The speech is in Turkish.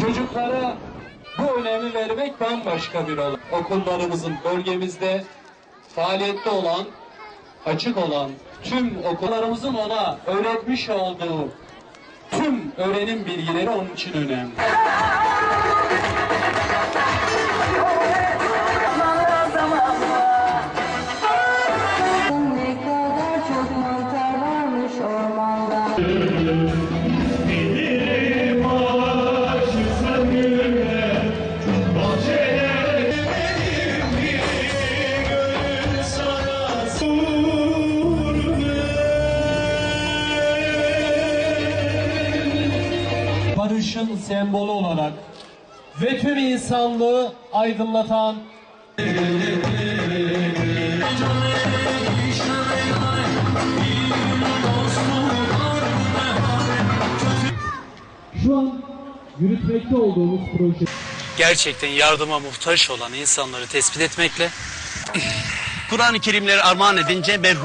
Çocuklara bu önemi vermek bambaşka bir olay. Okullarımızın bölgemizde faaliyette olan, açık olan tüm okullarımızın ona öğretmiş olduğu tüm öğrenim bilgileri onun için önemli. Barışın sembolü olarak ve tüm insanlığı aydınlatan Şu an yürütmekte olduğumuz proje gerçekten yardıma muhtaç olan insanları tespit etmekle Kur'an-ı Kerimleri armağan edince ben